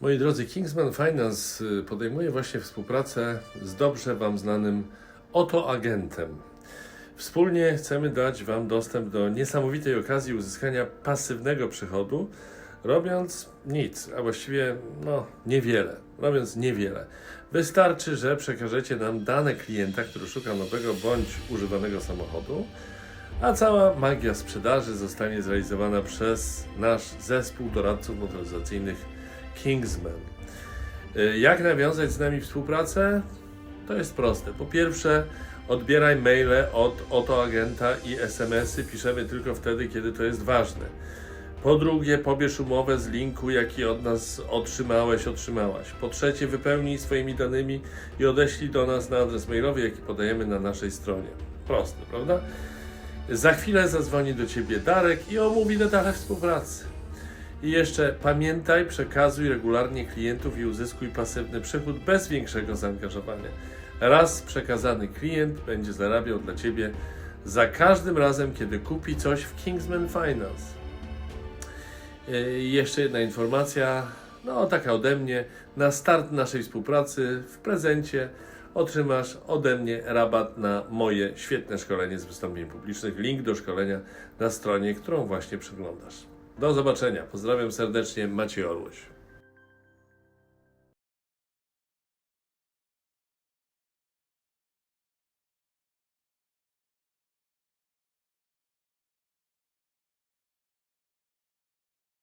Moi drodzy, Kingsman Finance y, podejmuje właśnie współpracę z dobrze Wam znanym oto agentem. Wspólnie chcemy dać Wam dostęp do niesamowitej okazji uzyskania pasywnego przychodu, robiąc nic, a właściwie no niewiele. Robiąc niewiele. Wystarczy, że przekażecie nam dane klienta, który szuka nowego bądź używanego samochodu, a cała magia sprzedaży zostanie zrealizowana przez nasz zespół doradców motoryzacyjnych Kingsman. Y, Jak nawiązać z nami współpracę? To jest proste. Po pierwsze, odbieraj maile od oto agenta i SMS-y piszemy tylko wtedy, kiedy to jest ważne. Po drugie, pobierz umowę z linku, jaki od nas otrzymałeś, otrzymałaś. Po trzecie, wypełnij swoimi danymi i odeślij do nas na adres mailowy, jaki podajemy na naszej stronie. Proste, prawda? Za chwilę zadzwoni do Ciebie Darek i omówi detale współpracy. I jeszcze pamiętaj, przekazuj regularnie klientów i uzyskuj pasywny przychód bez większego zaangażowania. Raz przekazany klient będzie zarabiał dla Ciebie za każdym razem, kiedy kupi coś w Kingsman Finance. Yy, jeszcze jedna informacja, no taka ode mnie. Na start naszej współpracy w prezencie otrzymasz ode mnie rabat na moje świetne szkolenie z wystąpień publicznych. Link do szkolenia na stronie, którą właśnie przeglądasz. Do zobaczenia. Pozdrawiam serdecznie, Maciej Orłoś.